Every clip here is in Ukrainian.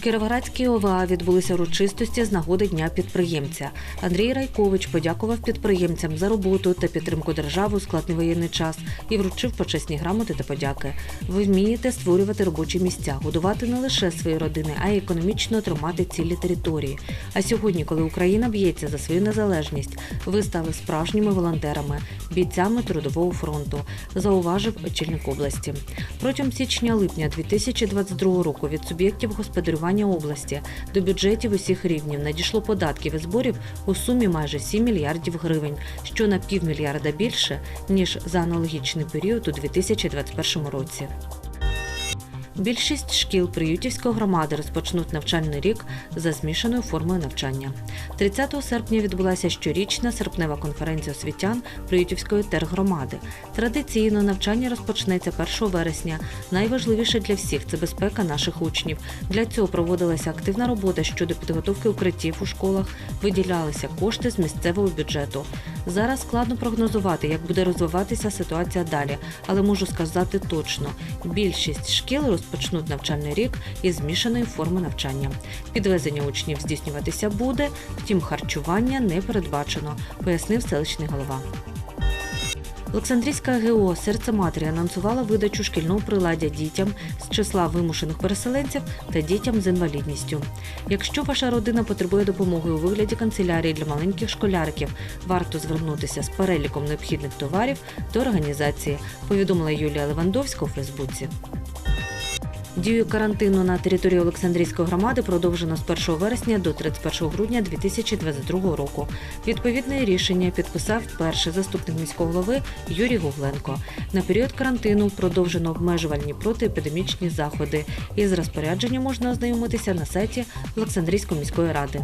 Кіровоградській ОВА відбулися урочистості з нагоди Дня підприємця. Андрій Райкович подякував підприємцям за роботу та підтримку держави у складний воєнний час і вручив почесні грамоти та подяки. Ви вмієте створювати робочі місця, годувати не лише свої родини, а й економічно тримати цілі території. А сьогодні, коли Україна б'ється за свою незалежність, ви стали справжніми волонтерами, бійцями трудового фронту, зауважив очільник області. Протягом січня-липня 2022 року від суб'єктів господарювання області до бюджетів усіх рівнів надійшло податків і зборів у сумі майже 7 мільярдів гривень, що на півмільярда більше ніж за аналогічний період у 2021 році. Більшість шкіл Приютівської громади розпочнуть навчальний рік за змішаною формою навчання. 30 серпня відбулася щорічна серпнева конференція освітян Приютівської тергромади. Традиційно навчання розпочнеться 1 вересня. Найважливіше для всіх це безпека наших учнів. Для цього проводилася активна робота щодо підготовки укриттів у школах, виділялися кошти з місцевого бюджету. Зараз складно прогнозувати, як буде розвиватися ситуація далі, але можу сказати точно: більшість шкіл розпочнуть навчальний рік із змішаної форми навчання. Підвезення учнів здійснюватися буде, втім харчування не передбачено, пояснив селищний голова. Олександрійська ГО серце матері анонсувала видачу шкільного приладдя дітям з числа вимушених переселенців та дітям з інвалідністю. Якщо ваша родина потребує допомоги у вигляді канцелярії для маленьких школяриків, варто звернутися з переліком необхідних товарів до організації, повідомила Юлія Левандовська у Фейсбуці. Дію карантину на території Олександрійської громади продовжено з 1 вересня до 31 грудня 2022 року. Відповідне рішення підписав перший заступник міського голови Юрій Гугленко. На період карантину продовжено обмежувальні протиепідемічні заходи. Із розпорядженням можна ознайомитися на сайті Олександрійської міської ради.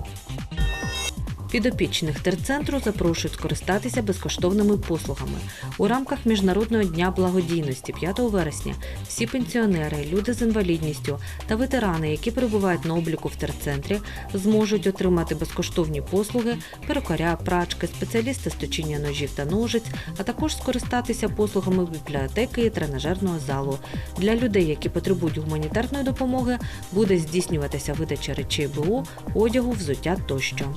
Підопічних терцентру запрошують скористатися безкоштовними послугами. У рамках Міжнародного дня благодійності 5 вересня всі пенсіонери, люди з інвалідністю та ветерани, які перебувають на обліку в терцентрі, зможуть отримати безкоштовні послуги перукаря, прачки, спеціалісти з точіння ножів та ножиць, а також скористатися послугами бібліотеки і тренажерного залу. Для людей, які потребують гуманітарної допомоги, буде здійснюватися видача речей БУ, одягу, взуття тощо.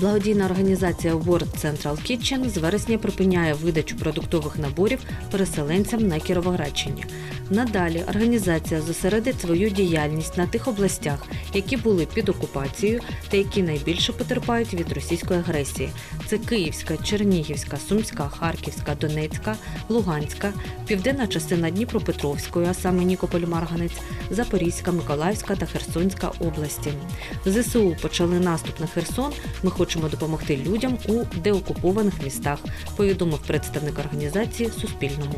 Благодійна організація World Central Kitchen з вересня припиняє видачу продуктових наборів переселенцям на Кіровоградщині. Надалі організація зосередить свою діяльність на тих областях, які були під окупацією та які найбільше потерпають від російської агресії. Це Київська, Чернігівська, Сумська, Харківська, Донецька, Луганська, південна частина Дніпропетровської, а саме Нікополь Марганець, Запорізька, Миколаївська та Херсонська області. ЗСУ почали наступ на Херсон. Ми хочемо допомогти людям у деокупованих містах, повідомив представник організації Суспільному.